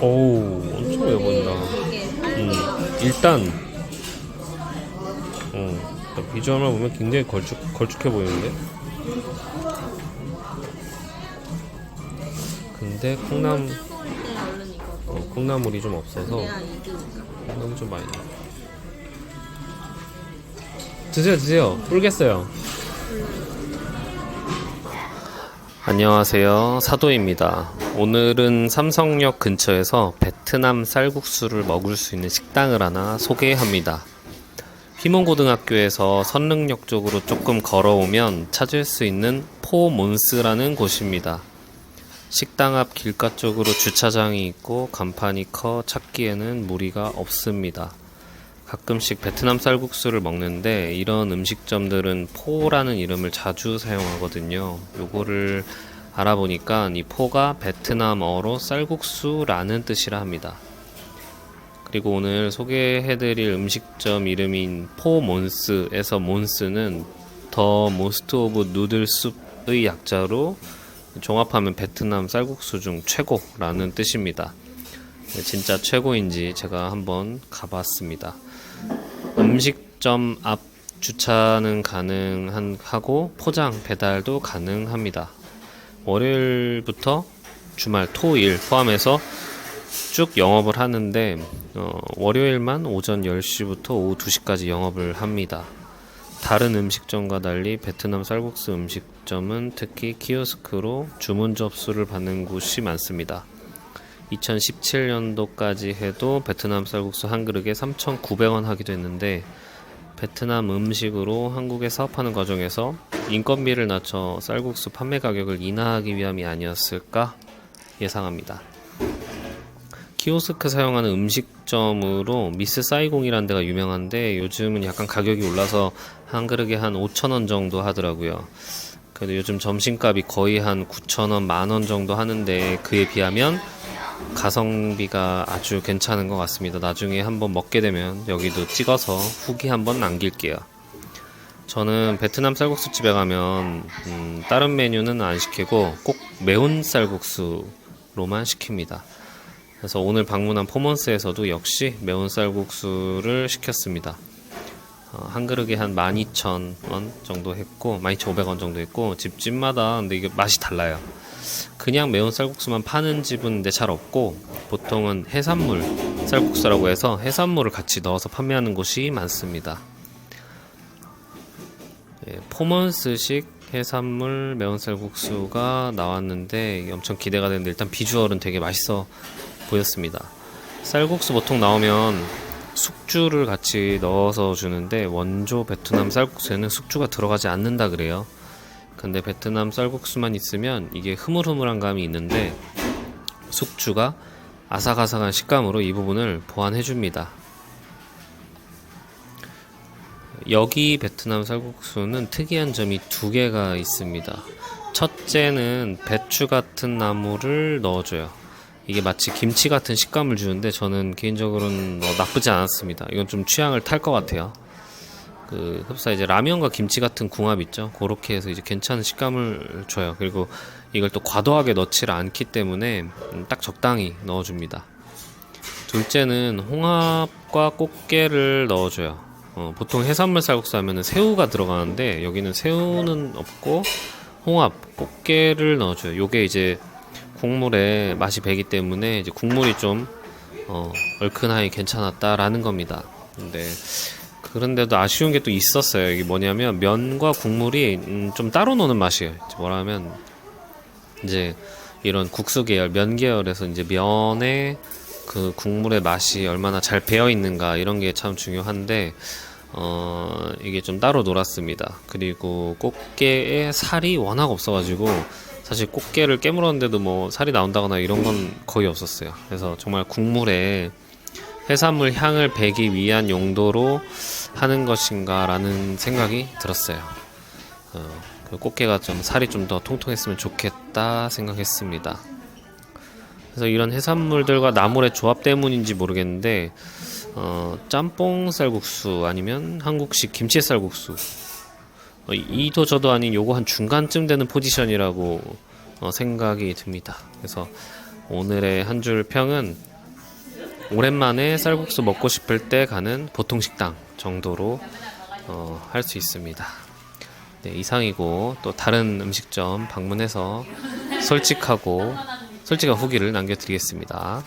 오우 엄청 오래 보인다. 음. 일단 어, 비주얼만 보면 굉장히 걸쭉 걸쭉해 보이는데. 근데 콩나물 어, 콩나물이 좀 없어서. 콩나물 좀 많이 넣어. 드세요 드세요 뿔겠어요. 안녕하세요 사도입니다. 오늘은 삼성역 근처에서 베트남 쌀국수를 먹을 수 있는 식당을 하나 소개합니다. 휘몬고등학교에서 선릉역 쪽으로 조금 걸어오면 찾을 수 있는 포몬스라는 곳입니다. 식당 앞 길가 쪽으로 주차장이 있고 간판이 커 찾기에는 무리가 없습니다. 가끔씩 베트남 쌀국수를 먹는데 이런 음식점들은 포라는 이름을 자주 사용하거든요. 요거를 알아보니까 이 포가 베트남어로 쌀국수라는 뜻이라 합니다. 그리고 오늘 소개해드릴 음식점 이름인 포몬스에서 몬스는 더 모스트 오브 누들 숲의 약자로 종합하면 베트남 쌀국수 중 최고라는 뜻입니다. 네, 진짜 최고인지 제가 한번 가봤습니다. 음식점 앞 주차는 가능하고 포장 배달도 가능합니다. 월요일부터 주말 토일 포함해서 쭉 영업을 하는데 어, 월요일만 오전 10시부터 오후 2시까지 영업을 합니다. 다른 음식점과 달리 베트남 쌀국수 음식점은 특히 키오스크로 주문 접수를 받는 곳이 많습니다. 2017년도까지 해도 베트남 쌀국수 한 그릇에 3,900원 하기도 했는데 베트남 음식으로 한국에 사업하는 과정에서 인건비를 낮춰 쌀국수 판매 가격을 인하하기 위함이 아니었을까 예상합니다. 키오스크 사용하는 음식점으로 미스 사이공이라는 데가 유명한데 요즘은 약간 가격이 올라서 한 그릇에 한 5,000원 정도 하더라고요. 그래도 요즘 점심값이 거의 한 9,000원, 만 원 정도 하는데 그에 비하면 가성비가 아주 괜찮은 것 같습니다. 나중에 한번 먹게 되면 여기도 찍어서 후기 한번 남길게요. 저는 베트남 쌀국수 집에 가면 음, 다른 메뉴는 안 시키고 꼭 매운 쌀국수로만 시킵니다. 그래서 오늘 방문한 포먼스에서도 역시 매운 쌀국수를 시켰습니다. 어, 한 그릇에 한 12,000원 정도 했고 12,500원 정도 했고 집집마다 근데 이게 맛이 달라요. 그냥 매운 쌀국수만 파는 집은 근데 잘 없고 보통은 해산물 쌀국수라고 해서 해산물을 같이 넣어서 판매하는 곳이 많습니다. 예, 포먼스식 해산물 매운 쌀국수가 나왔는데 엄청 기대가 되는데 일단 비주얼은 되게 맛있어 보였습니다. 쌀국수 보통 나오면 숙주를 같이 넣어서 주는데 원조 베트남 쌀국수에는 숙주가 들어가지 않는다 그래요. 근데 베트남 쌀국수만 있으면 이게 흐물흐물한 감이 있는데 숙주가 아삭아삭한 식감으로 이 부분을 보완해 줍니다. 여기 베트남 쌀국수는 특이한 점이 두 개가 있습니다. 첫째는 배추 같은 나물을 넣어줘요. 이게 마치 김치 같은 식감을 주는데 저는 개인적으로는 뭐 나쁘지 않았습니다. 이건 좀 취향을 탈 것 같아요. 그 흡사 이제 라면과 김치 같은 궁합 있죠. 그렇게 해서 이제 괜찮은 식감을 줘요. 그리고 이걸 또 과도하게 넣지를 않기 때문에 음, 딱 적당히 넣어줍니다. 둘째는 홍합과 꽃게를 넣어줘요. 어, 보통 해산물 쌀국수 하면은 새우가 들어가는데 여기는 새우는 없고 홍합, 꽃게를 넣어줘요. 요게 이제 국물에 맛이 배기 때문에 이제 국물이 좀 어, 얼큰하니 괜찮았다라는 겁니다. 근데 그런데도 아쉬운 게 또 있었어요. 이게 뭐냐면 면과 국물이 음, 좀 따로 노는 맛이에요. 뭐라면 이제 이런 국수 계열, 면 계열에서 이제 면의 그 국물의 맛이 얼마나 잘 배어 있는가 이런 게 참 중요한데 어 이게 좀 따로 놀았습니다. 그리고 꽃게의 살이 워낙 없어가지고 사실 꽃게를 깨물었는데도 뭐 살이 나온다거나 이런 건 거의 없었어요. 그래서 정말 국물에 해산물 향을 배기 위한 용도로 하는 것인가 라는 생각이 들었어요. 어, 그 꽃게가 좀 살이 좀 더 통통했으면 좋겠다 생각했습니다. 그래서 이런 해산물들과 나물의 조합 때문인지 모르겠는데 어, 짬뽕 쌀국수 아니면 한국식 김치 쌀국수 어, 이도 저도 아닌 요거 한 중간쯤 되는 포지션이라고 어, 생각이 듭니다. 그래서 오늘의 한 줄 평은 오랜만에 쌀국수 먹고 싶을 때 가는 보통 식당 정도로 어, 할 수 있습니다. 네, 이상이고 또 다른 음식점 방문해서 솔직하고 솔직한 후기를 남겨드리겠습니다.